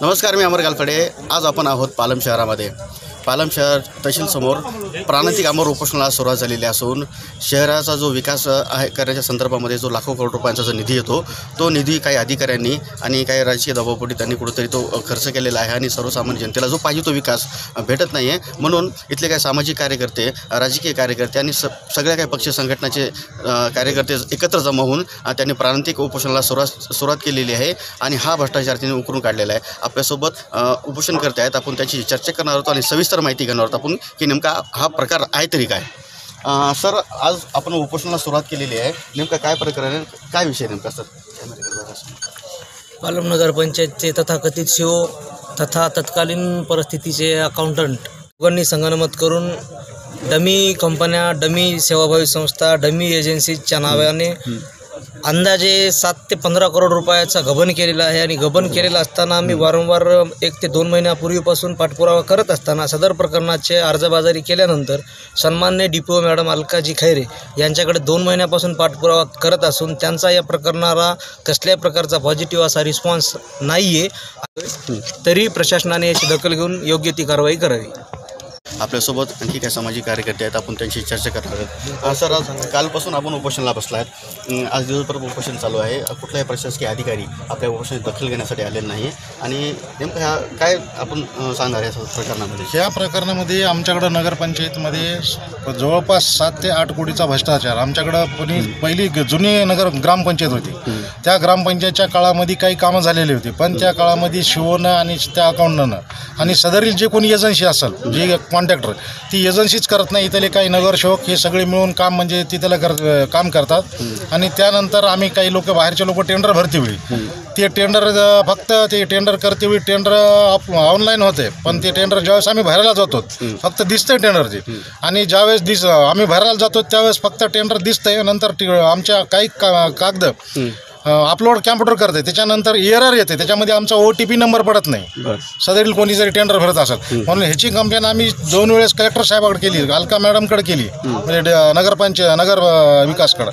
नमस्कार मी अमर गालफडे. आज आपण आहोत पालम शहरामध्ये. पालम शहर तहसीलसमोर प्राणांतिक कामावर उपोषणाला सुरुवात झालेली असून शहराचा जो विकास आहे करण्याच्या संदर्भामध्ये जो लाखो करोड रुपयांचा जो निधी येतो तो निधी काही अधिकाऱ्यांनी आणि काही राजकीय दबावपोटी त्यांनी कुठेतरी तो खर्च केलेला आहे आणि सर्वसामान्य जनतेला जो पाहिजे तो विकास भेटत नाही आहे म्हणून इथले काही सामाजिक कार्यकर्ते राजकीय कार्यकर्ते आणि स सगळ्या काही पक्ष संघटनाचे कार्यकर्ते एकत्र जमा होऊन त्यांनी प्राणांतिक उपोषणाला सुरुवात सुरुवात केलेली आहे आणि हा भ्रष्टाचार त्यांनी उकरून काढलेला आहे. आपल्यासोबत उपोषणकर्ते उपोषण आहेत. आपण त्याची चर्चा करणार आहोत आणि सविस्तर माहिती घेणार आहोत आपण की नेमका हा प्रकार आहे तरी काय. सर आज आपण उपोषणाला सुरुवात केलेली आहे. नेमका काय प्रकार आहे? काय विषय नेमका सर? पालम नगर पंचायतचे तथाकथित शिओ तथा तत्कालीन परिस्थितीचे अकाउंटंट दोघांनी संगनमत करून डमी कंपन्या डमी सेवाभावी संस्था डमी एजन्सीच्या नावाने अंदाजे सात ते पंधरा करोड रुपयाचा गबन केलेला आहे आणि गबन केलेला असताना आम्ही वारंवार एक ते दोन महिन्यापूर्वीपासून पाठपुरावा करत असताना सदर प्रकरणाचे अर्जबाजारी केल्यानंतर सन्मान्य डी पी ओ मॅडम अलकाजी खैरे यांच्याकडे दोन महिन्यापासून पाठपुरावा करत असून त्यांचा या प्रकरणाला कसल्याही प्रकारचा पॉझिटिव्ह असा रिस्पॉन्स नाही आहे तरी प्रशासनाने याची दखल घेऊन योग्य ती कारवाई करावी. आपल्यासोबत आणखी काही सामाजिक कार्यकर्ते आहेत. आपण त्यांची चर्चा करणार आहोत. सर आज कालपासून आपण उपोषणाला बसला आहेत आज दिवसभर उपोषण चालू आहे. कुठलाही प्रशासकीय अधिकारी आपल्या उपोषणात दखल घेण्यासाठी आलेला नाही आणि नेमकं ह्या काय आपण सांगणार आहे प्रकरणामध्ये? या प्रकरणामध्ये आमच्याकडं नगरपंचायतमध्ये जवळपास सात ते आठ कोटीचा भ्रष्टाचार. आमच्याकडं कोणी पहिली जुनी नगर ग्रामपंचायत होती. त्या ग्रामपंचायतच्या काळामध्ये काही कामं झालेली होती. पण त्या काळामध्ये शिवनं आणि त्या अकाउंटनं आणि सदरील जे कोणी एजन्सी असेल जे कॉन्ट्रॅक्टर ती एजन्सीच करत नाही. इथले काही नगरसेवक हे सगळे मिळून काम म्हणजे तिथलं कर काम करतात. आणि त्यानंतर आम्ही काही लोक बाहेरचे लोक टेंडर भरते वेळी. ते टेंडर फक्त ते टेंडर करते वेळी टेंडर ऑनलाईन होते. पण ते टेंडर ज्यावेळेस आम्ही भरायला जातो फक्त दिसतंय टेंडर ते. आणि ज्यावेळेस दिस आम्ही भरायला जातो त्यावेळेस फक्त टेंडर दिसतंय. नंतर आमच्या काही का कागद अपलोड कॅम्प्युटर करते. त्याच्यानंतर एरर येते. त्याच्यामध्ये आमचा ओ टी पी नंबर पडत नाही. सदैल कोणी जरी टेंडर भरत असेल. म्हणून ह्याची कंप्लेन आम्ही दोन वेळेस कलेक्टर साहेबाकडे केली. अलका मॅडमकडे केली. म्हणजे नगरपंचायत नगर विकासकडे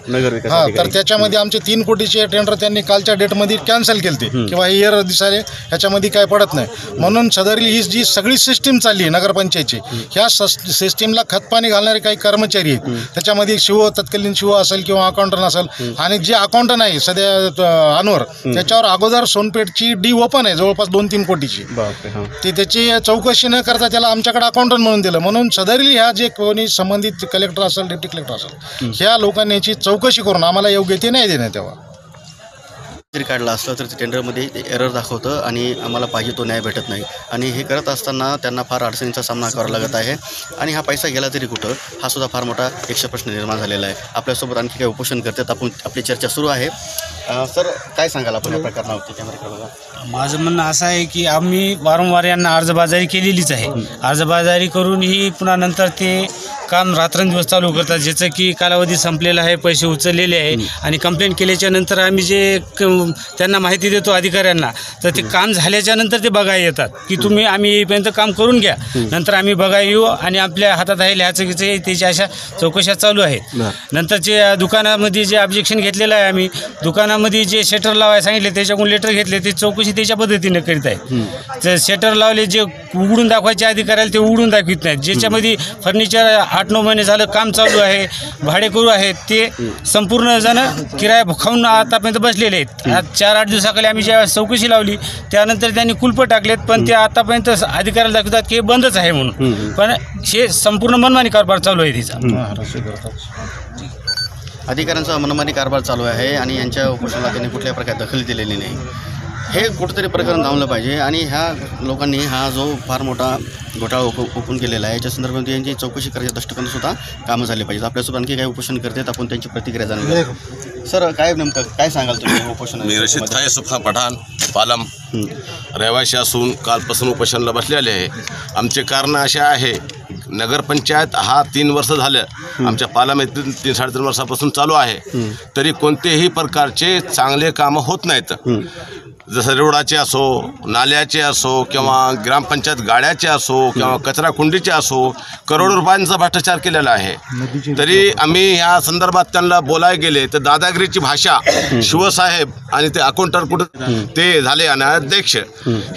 हा. तर त्याच्यामध्ये आमचे तीन कोटीचे टेंडर त्यांनी कालच्या डेटमध्ये कॅन्सल केले किंवा हे एरर दिसाले ह्याच्यामध्ये काय पडत नाही. म्हणून सदरील ही जी सगळी सिस्टीम चालली आहे नगरपंचायतची ह्या सिस्टीमला खतपाणी घालणारे काही कर्मचारी आहेत. त्याच्यामध्ये शिव तत्कालीन शिव असेल किंवा अकाउंटंट असेल. आणि जे अकाउंटंट आहे सध्या अनवर. त्याच्यावर अगोदर सोनपेठची डी ओपन आहे जवळपास दोन तीन कोटीची. ते त्याची चौकशी न करता त्याला आमच्याकडे अकाउंटंट म्हणून दिलं. म्हणून सदरील ह्या जे कोणी संबंधित कलेक्टर असेल डेप्टी कलेक्टर असेल ह्या लोकांनी याची चौकशी करून आम्हाला योग्य ते नाही देण्यात तेव्हा जरी काढला असलं तर ते टेंडरमध्ये एरर दाखवतं आणि आम्हाला पाहिजे तो न्याय भेटत नाही. आणि हे करत असताना त्यांना फार अडचणीचा सामना करावा लागत आहे. आणि हा पैसा गेला तरी कुठं? हा सुद्धा फार मोठा यक्ष प्रश्न निर्माण झालेला आहे. आपल्यासोबत आणखी काही उपोषण करतात. आपण आपली चर्चा सुरू आहे. सर काय सांगाल आपण या प्रकरणावरती? बघा. माझं म्हणणं असं आहे की आम्ही वारंवार यांना अर्जबाजारी केलेलीच आहे. अर्जबाजारी करून ही पुन्हा नंतर ते काम रात्रंदिवस चालू करतात. ज्याचं की कालावधी संपलेला आहे पैसे उचललेले आहे आणि कंप्लेंट केल्याच्यानंतर आम्ही जे क- त्यांना माहिती देतो अधिकाऱ्यांना तर ते काम झाल्याच्यानंतर ते बघायला येतात की तुम्ही आम्ही येईपर्यंत काम करून घ्या. नंतर आम्ही बघायला येऊ आणि आपल्या हातात आहे लिहायचं घ्यायचं त्याच्या अशा चौकशा चालू आहेत. नंतरचे अ, दुकानामध्ये जे ऑब्जेक्शन घेतलेलं आहे आम्ही दुकानामध्ये जे शटर लावायला सांगितले त्याच्याकडून लेटर घेतले ते चौकशी त्याच्या पद्धतीने करीत आहे तर शटर लावले जे उघडून दाखवायचे अधिकाऱ्याला ते उघडून दाखवित नाहीत. ज्याच्यामध्ये फर्निचर आठ नऊ महिने झालं काम चालू आहे भाडेकरू आहेत ते संपूर्ण जण किराया खाऊन आतापर्यंत बसलेले आहेत. आज चार आठ दिवसाखाली आम्ही ज्या चौकशी लावली त्यानंतर त्यांनी कुलपं टाकलेत पण ते आतापर्यंत अधिकाऱ्याला दाखवतात की बंदच आहे म्हणून. पण हे संपूर्ण मनमानी कारभार चालू आहे तिचा. अधिकाऱ्यांचा मनमानी कारभार चालू आहे आणि यांच्या उपोषणाला त्यांनी कुठल्याही प्रकारे दखल दिलेली नाही. हे कुठंतरी प्रकरण थांबलं पाहिजे आणि ह्या लोकांनी हा जो फार मोठा घोटाळा ओप ओपन केलेला आहे याच्या संदर्भात यांची चौकशी करायच्या दृष्टिकोनातून सुद्धा कामं झाली पाहिजेत. आपल्यासोबत आणखी काही उपोषण करतात आपण त्यांची प्रतिक्रिया जाणून. सर काय नेमकं काय सांगाल तुम्ही उपोषण मी रशीद खाय सुफा पठाण पालम. रहिवासी असून कालपासून उपोषणाला बसलेले आहे. आमचे कारण असे आहे नगरपंचायत हा तीन वर्ष झालं आमच्या पालामध्ये तीन साडेतीन वर्षापासून चालू आहे. तरी कोणतेही प्रकारचे चांगले कामं होत नाहीत. जसं रोडाचे असो नाल्याचे असो किंवा ग्रामपंचायत गाड्याचे असो किंवा कचरा कुंडीचे असो करोडो रुपयांचा भ्रष्टाचार केलेला आहे. तरी आम्ही ह्या संदर्भात त्यांना बोलायला गेले तर दादागिरीची भाषा शिवसाहेब आणि ते अकाउंटर कुठं ते झाले आणि अध्यक्ष.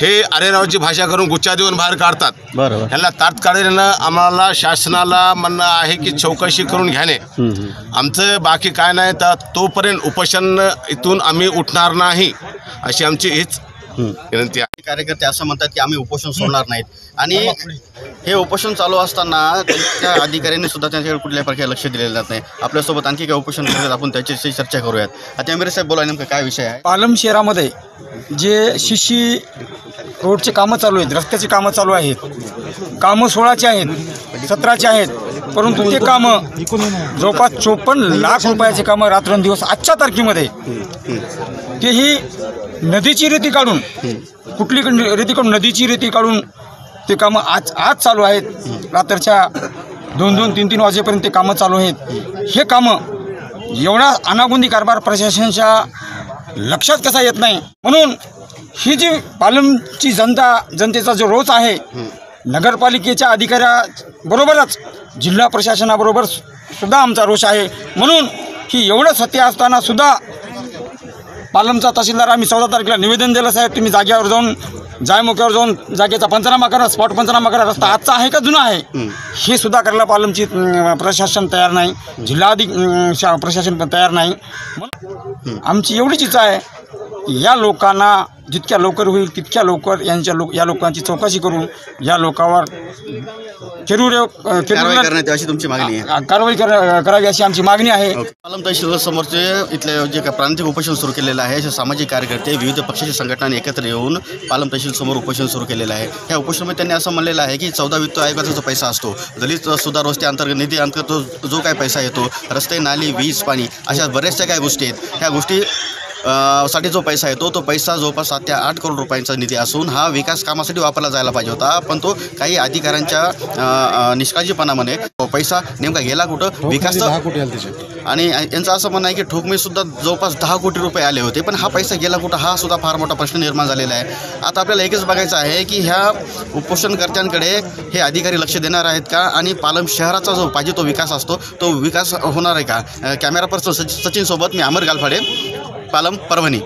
हे अरेरावची भाषा करून गुच्छा देऊन बाहेर काढतात. ह्यांना तात्काळीनं आम्हाला शासनाला म्हणणं आहे की चौकशी करून घ्याने आमचं बाकी काय नाही तर तोपर्यंत उपोषण इथून आम्ही उठणार नाही. अशी आमची हीच विनंती आहे. कार्यकर्ते असं म्हणतात की आम्ही उपोषण सोडणार नाहीत. आणि हे उपोषण चालू असताना त्या अधिकाऱ्यांनी सुद्धा त्यांच्याकडे कुठल्याही प्रकारे लक्ष दिलेलं जात नाही. आपल्यासोबत आणखी काही उपोषण करतात आपण त्याच्याशी चर्चा करूयात. आता अमिरे साहेब बोला नेमकं काय विषय आहे? पालम शहरामध्ये जे शिशी रोडचे कामं चालू आहेत रस्त्याची कामं चालू आहेत कामं सोळाचे आहेत सतराचे आहेत परंतु ते कामं जवळपास चोपन्न लाख रुपयाचे कामं रात्रंदिवस आजच्या तारखेमध्ये ते ही नदीची रेती काढून कुठली रेती काढून नदीची रेती काढून ते कामं आज आज चालू आहेत. रात्रच्या दोन दोन तीन तीन वाजेपर्यंत ते कामं चालू आहेत. हे कामं एवढा अनागुंदी कारभार प्रशासनाच्या लक्षात कसा येत नाही? म्हणून ही जी पालमची जनता जनतेचा जो रोज आहे नगरपालिकेच्या अधिकाऱ्याबरोबरच जिल्हा प्रशासनाबरोबर सुद्धा आमचा रोष आहे. म्हणून ही एवढं सत्य असताना सुद्धा पालमचा तहसीलदार आम्ही चौदा तारखेला निवेदन दिलं साहेब तुम्ही जागेवर जाऊन जायमुख्यावर जाऊन जागेचा पंचनामा करा स्पॉट पंचनामा करा. रस्ता आजचा आहे का जुना आहे? हे सुद्धा करायला पालमची प्रशासन तयार नाही. जिल्हाधिक प्रशासन पण तयार नाही. आमची एवढीच इच्छा आहे या लोकांना जितक्या लवकर होईल तितक्या लवकर यांच्या लोक या लोकांची चौकशी करून या लोकांवर करण्यात अशी तुमची मागणी आहे. कारवाई कर- करावी अशी आमची मागणी आहे. पालम तहसील समोरचे इथले जे काही प्रांतिक उपोषण सुरू केलेलं आहे असे सामाजिक कार्यकर्ते विविध पक्षाच्या संघटनांनी एकत्र येऊन पालम तहसील समोर उपोषण सुरू केलेलं आहे. या उपोषणामध्ये त्यांनी असं म्हणलेलं आहे की चौदा वित्त आयोगाचा जो पैसा असतो दलित सुधार रस्ते अंतर्गत निधी अंतर्गत जो- काही पैसा येतो रस्ते नाली वीज पाणी अशा बऱ्याचशा काही गोष्टी आहेत. ह्या गोष्टी साठी जो पैसा येतो तो पैसा जवळपास सात ते आठ करोड रुपयांचा निधी असून हा विकास कामासाठी वापरला जायला पाहिजे होता. पण तो काही अधिकाऱ्यांच्या तो पैसा नेमका गेला कुठं? विकास आले त्याचे. आणि यांचं असं म्हणणं आहे की ठोकमे सुद्धा जवळपास दहा कोटी रुपये आले होते. पण हा पैसा गेला कुठं? हा सुद्धा फार मोठा प्रश्न निर्माण झालेला आहे. आता आपल्याला एकच बघायचं आहे की ह्या उपोषणकर्त्यांकडे हे अधिकारी लक्ष देणार आहेत का? आणि पालम शहराचा जो पाहिजे तो विकास असतो तो विकास होणार आहे का? कॅमेरा पर्सन सचिन सोबत मी अमर गालफाडे. पालम परभणी.